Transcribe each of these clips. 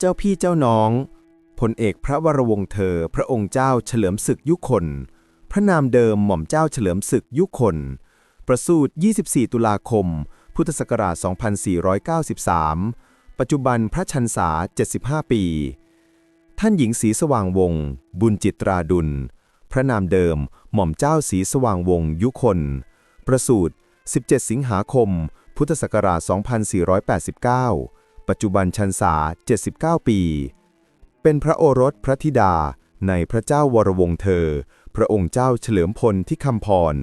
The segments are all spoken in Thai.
เจ้าพี่เจ้าน้องพลเอกพระวรวงศ์เธอ พระองค์เจ้าเฉลิมศึกยุคน พระนามเดิมหม่อมเจ้าเฉลิมศึกยุคน ประสูติ 24 ตุลาคม พุทธศักราช 2493 ปัจจุบันพระชันษา 75 ปี ท่านหญิงศรีสว่างวงศ์บุญจิตราดุล พระนามเดิมหม่อมเจ้าศรีสว่างวงศ์ยุคน ประสูติ 17 สิงหาคม พุทธศักราช 2489 ปัจจุบันชันษา 79 ปี เป็นพระโอรสพระธิดาในพระเจ้าวรวงเธอ พระองค์เจ้าเฉลิมพลที่คำพร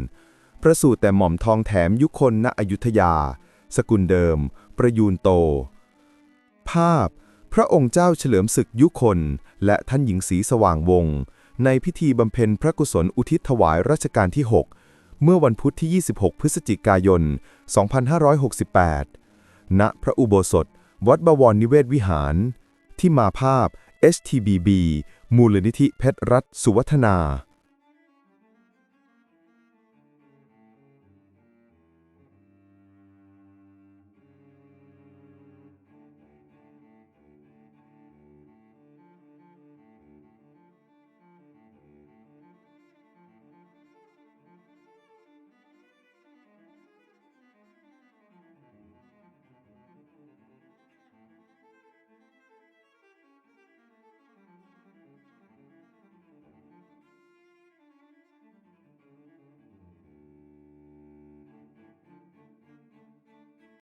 ประสูติแต่หม่อมทองแถมยุคนณอยุธยา สกุลเดิม ประยูนโต ภาพ พระองค์เจ้าเฉลิมศึกยุคนและท่านหญิงศรีสว่างวงศ์ในพิธีบำเพ็ญพระกุศลอุทิศถวายรัชกาลที่ 6 เมื่อวันพุธที่ 26 พฤศจิกายน 2568 ณ พระอุโบสถ วัดบวรนิเวศวิหาร ที่มาภาพ STBB มูลนิธิเพชรรัตน์สุวัฒนา